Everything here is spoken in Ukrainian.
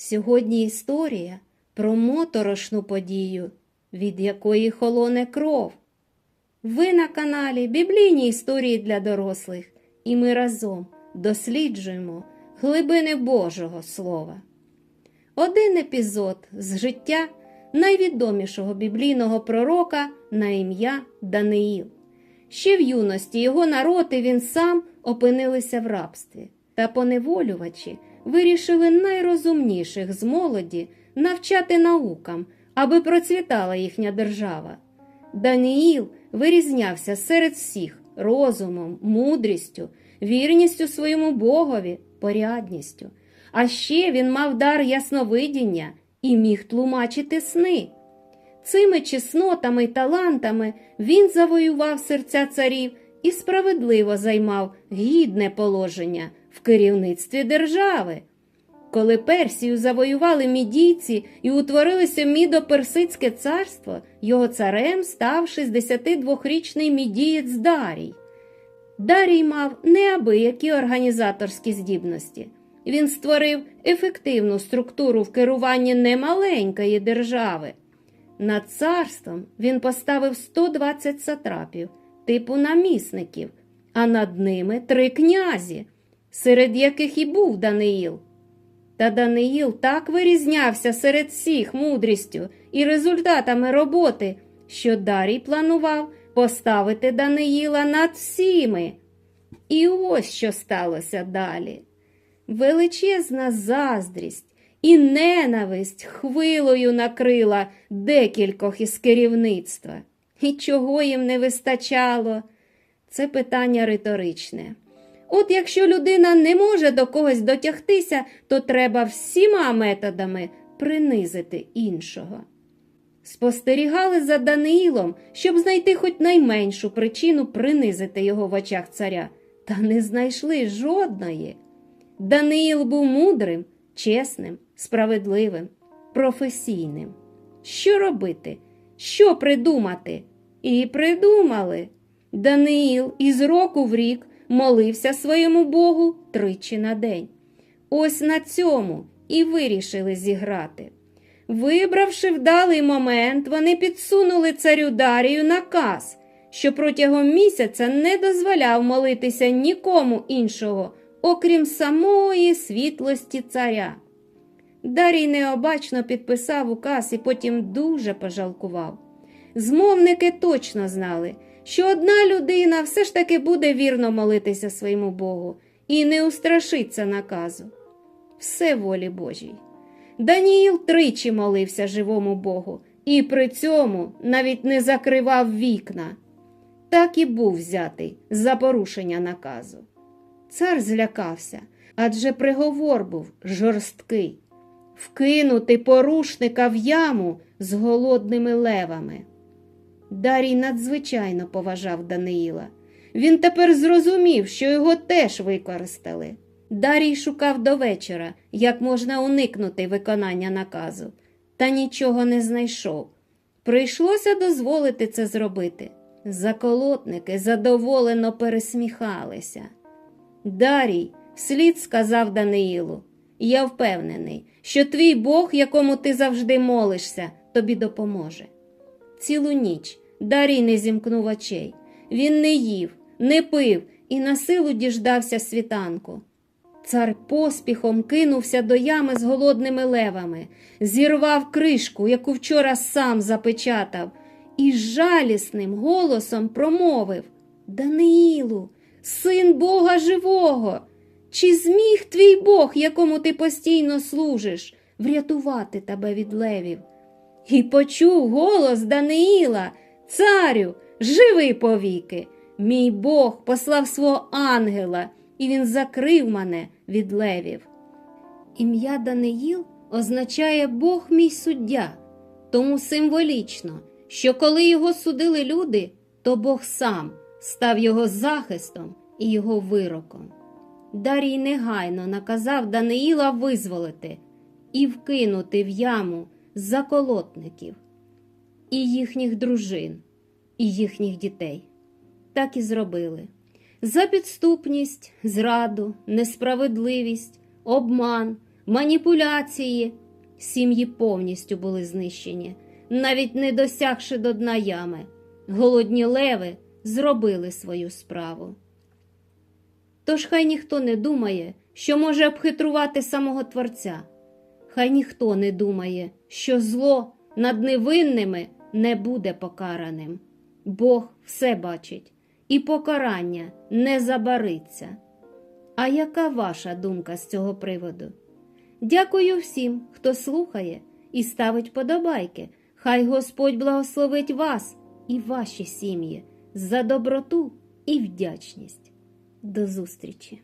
Сьогодні історія про моторошну подію, від якої холоне кров. Ви на каналі Біблійні історії для дорослих, і ми разом досліджуємо глибини Божого Слова. Один епізод з життя найвідомішого біблійного пророка на ім'я Даниїл. Ще в юності його народ і він сам опинилися в рабстві, та поневолювачі вирішили найрозумніших з молоді навчати наукам, аби процвітала їхня держава. Даниїл вирізнявся серед всіх розумом, мудрістю, вірністю своєму Богові, порядністю. А ще він мав дар ясновидіння і міг тлумачити сни. Цими чеснотами й талантами він завоював серця царів і справедливо займав гідне положення в керівництві держави. Коли Персію завоювали мідійці і утворилося мідо-персидське царство, його царем став 62-річний мідієць Дарій. Дарій мав неабиякі організаторські здібності. Він створив ефективну структуру в керуванні немаленької держави. Над царством він поставив 120 сатрапів, типу намісників, а над ними три князі, серед яких і був Даниїл. Та Даниїл так вирізнявся серед всіх мудрістю і результатами роботи, що Дарій планував поставити Даниїла над всіми. І ось що сталося далі. Величезна заздрість і ненависть хвилою накрила декількох із керівництва. І чого їм не вистачало? Це питання риторичне. От якщо людина не може до когось дотягтися, то треба всіма методами принизити іншого. Спостерігали за Даниїлом, щоб знайти хоч найменшу причину принизити його в очах царя, та не знайшли жодної. Даниїл був мудрим, чесним, справедливим, професійним. Що робити? Що придумати? І придумали. Даниїл із року в рік молився своєму Богу тричі на день. Ось на цьому і вирішили зіграти. Вибравши вдалий момент, вони підсунули царю Дарію наказ, що протягом місяця не дозволяв молитися нікому іншого, окрім самої світлості царя. Дарій необачно підписав указ і потім дуже пожалкував. Змовники точно знали, що одна людина все ж таки буде вірно молитися своєму Богу і не устрашиться наказу. Все волі Божій. Даніїл тричі молився живому Богу і при цьому навіть не закривав вікна. Так і був взятий за порушення наказу. Цар злякався, адже приговор був жорсткий вкинути порушника в яму з голодними левами. Дарій надзвичайно поважав Даниїла. Він тепер зрозумів, що його теж використали. Дарій шукав до вечора, як можна уникнути виконання наказу, та нічого не знайшов. Прийшлося дозволити це зробити. Заколотники задоволено пересміхалися. Дарій вслід сказав Даниїлу: Я впевнений, що твій Бог, якому ти завжди молишся, тобі допоможе. Цілу ніч Дарій не зімкнув очей. Він не їв, не пив і на силу діждався світанку. Цар поспіхом кинувся до ями з голодними левами, зірвав кришку, яку вчора сам запечатав, і жалісним голосом промовив Даниїлу, син Бога живого, чи зміг твій Бог, якому ти постійно служиш, врятувати тебе від левів? І почув голос Даниїла, царю, живи повіки. Мій Бог послав свого ангела, і він закрив мене від левів. Ім'я Даниїл означає Бог мій суддя, тому символічно, що коли його судили люди, то Бог сам став його захистом і його вироком. Дарій негайно наказав Даниїла визволити і вкинути в яму заколотників і їхніх дружин, і їхніх дітей. Так і зробили. За підступність, зраду, несправедливість, обман, маніпуляції. Сім'ї повністю були знищені, навіть не досягши до дна ями. Голодні леви зробили свою справу. Тож хай ніхто не думає, що може обхитрувати самого Творця. Хай ніхто не думає, що зло над невинними не буде покараним. Бог все бачить, і покарання не забариться. А яка ваша думка з цього приводу? Дякую всім, хто слухає і ставить подобайки. Хай Господь благословить вас і ваші сім'ї за доброту і вдячність. До зустрічі!